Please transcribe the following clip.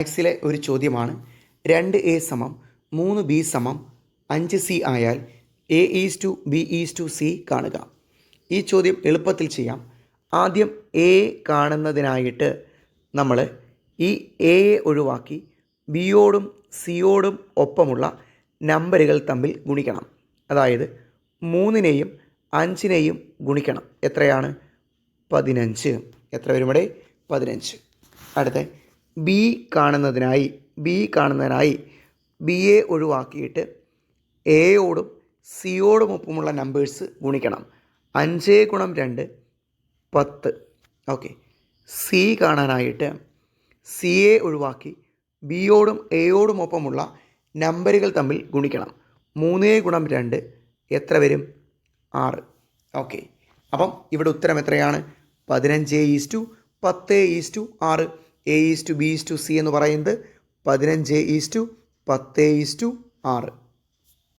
മാത്സിലെ ഒരു ചോദ്യമാണ്. രണ്ട് എ സമം മൂന്ന് ബി സമം അഞ്ച് സി ആയാൽ A is to B is to C കാണുക. ഈ ചോദ്യം എളുപ്പത്തിൽ ചെയ്യാം. ആദ്യം എ കാണുന്നതിനായിട്ട് നമ്മൾ ഈ എയെ ഒഴിവാക്കി ബിയോടും സിയോടും ഒപ്പമുള്ള നമ്പറുകൾ തമ്മിൽ ഗുണിക്കണം. അതായത് മൂന്നിനെയും അഞ്ചിനെയും ഗുണിക്കണം. എത്രയാണ്? പതിനഞ്ച്. എത്ര വരും ഇവിടെ? പതിനഞ്ച്. അടുത്ത ബി കാണുന്നതിനായി ബി കാണുന്നതിനായി ബി എ ഒഴിവാക്കിയിട്ട് എയോടും സിയോടും ഒപ്പമുള്ള നമ്പേഴ്സ് ഗുണിക്കണം. അഞ്ച് ഗുണം രണ്ട് പത്ത്. ഓക്കെ. സി കാണാനായിട്ട് സി എ ഒഴിവാക്കി ബിയോടും എയോടും ഒപ്പമുള്ള നമ്പറുകൾ തമ്മിൽ ഗുണിക്കണം. മൂന്ന് ഗുണം രണ്ട് എത്ര വരും? ആറ്. ഓക്കെ. അപ്പം ഇവിടെ ഉത്തരം എത്രയാണ്? പതിനഞ്ച് ഈസ് ടു പത്ത് ഈസ് ടു ആറ്. A is to B is to C എന്ന് പറയുന്നത് പതിനഞ്ച് ഈസ് ടു പത്ത് ഈസ് ടു ആറ്.